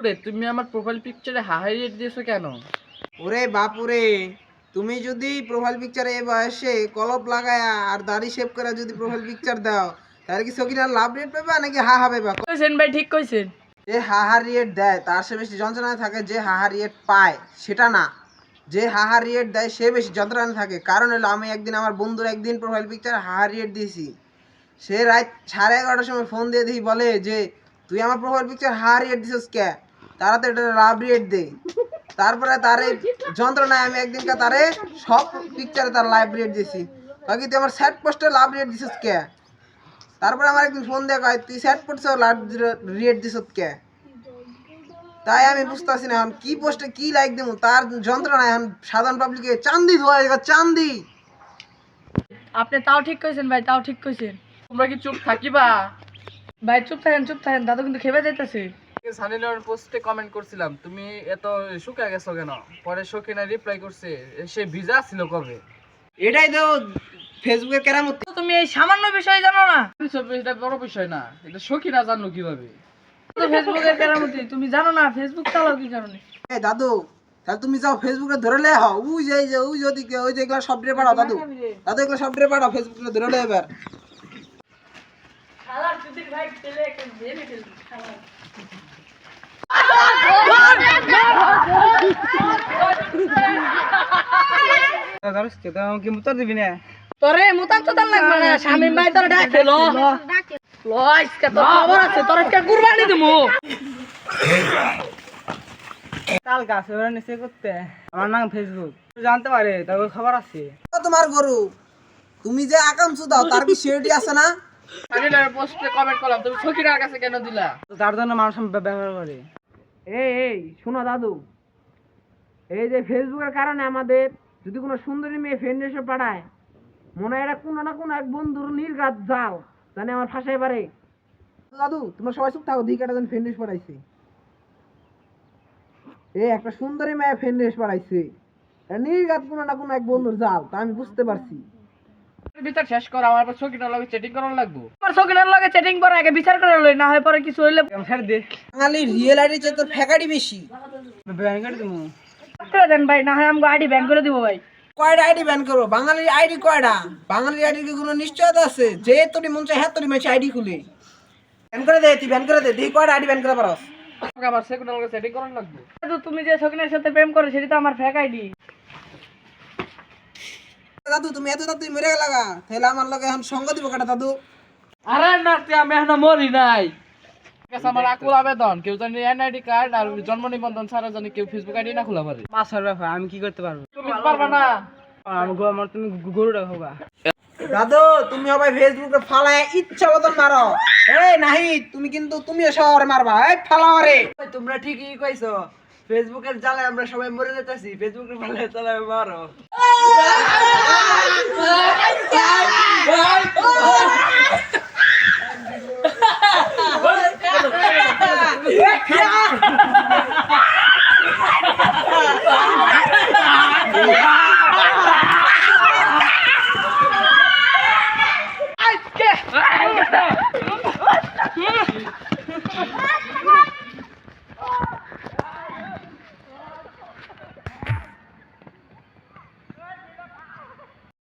ওরে তুমি আমার প্রোফাইল পিকচারে হাই রেট দিয়েছ কেন? ওরে বাপুরে তুমি যদি প্রোফাইল পিকচারে এই বয়সে কলপ লাগায়া আর দাড়ি শেভ করে যদি প্রোফাইল পিকচার দাও তাহলে কি সকিনার লাভ রেট পাবা নাকি হা হা পাবা কইছেন ভাই ঠিক কইছেন। যে হাহা রিয়েট দেয় তার সে বেশি যন্ত্রণায় থাকে যে হাহা রেট পায় সেটা না। যে হাহা রেট দেয় সে বেশি যন্ত্রণায় থাকে। কারণ হলো আমি একদিন আমার বন্ধুর একদিন প্রোফাইল পিকচার হাহা রেট দিয়েছি। সে রাত সাড়ে এগারোটার সময় ফোন দিয়ে দিই বলে যে তুই আমার প্রোফাইল পিকচার হাহা রিয়েট দিছিস কে? তারা তো এটা লাভ রিয়েট দে। তারপরে তার এই যন্ত্রণায় আমি একদিনকে তারে সব পিকচারে তার লাইভ রিয়েট দিয়েছি বাকি তুই আমার স্যাট পোস্টে লাভ রিয়েট দিছিস কে? তারপরে আমার একদিন ফোন দিয়ে কয়, তুই স্যাট পোস্টে লাভ রিয়েট দিছিস কে? তাই আমি বুঝতেছি না এখন কি পোস্টে কি লাইক দেবো তার যন্ত্রণা এখন সাধারণ পাবলিকে চান্দি ধোয়া চান্দি। আপনি তাও ঠিক কইছেন ভাই, তাও ঠিক কইছেন। তোমরা কি চুপ থাকিবা? ভাই, চুপ থাকেন চুপ থাকেন, দাদু কিন্তু খেপে যাইতেছে। সানি লিওনের পোস্টে কমেন্ট করছিলাম তুমি এত শুকা গেছো কেন? পরে সকিনা রিপ্লাই করছে সে ভিজা ছিল কবে? এটাই তো ফেসবুকের কেরামতি। তুমি এই সামান্য বিষয় জানো না? এটা বড় বিষয় না এটা সকিনা জানলো কীভাবে? ফেসবুকের কেরামতি তুমি জানো না ফেসবুক চালাও কি কারণে? এ দাদু তাহলে তুমি যাও ফেসবুকে ধরে লে হও ওই যে ওই যে ওদিকে ওই যে এগুলো সব ড্রে পাঠাও দাদু। দাদু এগুলো সব ড্রে পাঠাও ফেসবুকে ধরে লে এবার। শালার চুদির ভাই ছেলে একটা জেনে ফেলবি শালা। তোরে মুতান তো লাগবে না শামিম ভাই তোর ডাকে। লো লো তোর খবর আছে তোর আজকে কুরবানি দিমু কাল গাছ নিচে করতে। আমার নাম ফেসবুক। জানতে পারে খবর আছে। তোমার গরু তুমি যে আকাঙ্ক্ষু দাও তার কি সিউরিটি আছে না? সানি লিওনের পোস্টে কমেন্ট করলাম তুমি কাছে কেন দিলা? তার জন্য মানুষ ব্যবহার করে। এই এই শোনো দাদু। এই যে ফেসবুকের কারণে আমাদের যদি কোনো সুন্দরী মেয়ে ফ্রেন্ড এসে পাঠায় মনে হয় এটা কোনো না কোনো এক বন্ধুর নির্গাত জাল জানে আমার ফাঁসাই পারে। দাদু তোমরা সবাই চুপ থাকো দিকে একটা ফ্রেন্ড পড়াইছে এই একটা সুন্দরী মেয়ে ফ্রেন্ড পড়াইছে নির্গাত কোনো না কোনো এক বন্ধুর জাল তা আমি বুঝতে পারছি। বিচার শেষ কর আমার আবার সকিনার লগে চেটিং করার লাগবো। আমার সকিনার লগে চ্যাটিং করে আগে বিচার করে লই না হয় পরে কিছু হইলে ছেড়ে দে। বাঙালি রিয়েল আইডি চেয়ে তোর ফ্যাকাডি বেশি। ব্যাংক করে দেবো। করে দেন ভাই না হয় আমাকে আইডি ব্যাংক করে দিব ভাই। কয়টা আইডি ব্যান করব? বাঙালির আইডি কয়টা? বাঙালির আইডির কি কোনো নিশ্চয়তা আছে? যে তোর মন চায় হ্যাঁ তোর মেয়ে আইডি খুলে। ব্যান করে দে তুই ব্যান করে দে দেখি কয়টা আইডি ব্যান করে পারস। আমাকে আবার সেকুনার লগে সেটিং করার লাগবো। তুমি যে সকিনের সাথে প্রেম করো সেটা তো আমার ফেক আইডি দাদু তুমি এত মেরে লাগা তাহলে আমার লগে এখন সঙ্গ দিব কাটা দাদু? আরে না তুই আমি এখনও মরি নাই। আমার আকুল আবেদন। কেউ জানি এনআইডি কার্ড আর জন্ম নিবন্ধন ছাড়া জানি কেউ ফেসবুক আইডি না খোলা পারে। পাঁচশোর ব্যাপার আমি কি করতে পারব? তুমি পারবা না। আমি গো- আমার তুমি রাখো দাদু তুমি হবে ফেসবুকে ফালায় ইচ্ছা মতন মারো। এই নাহি তুমি কিন্তু তুমিও শহরে মারবা। এই তোমরা ঠিকই কইছো। ফেসবুকের জালে আমরা সবাই মরে যেতেছি ফেসবুকের জালে জ্বালায় মারো।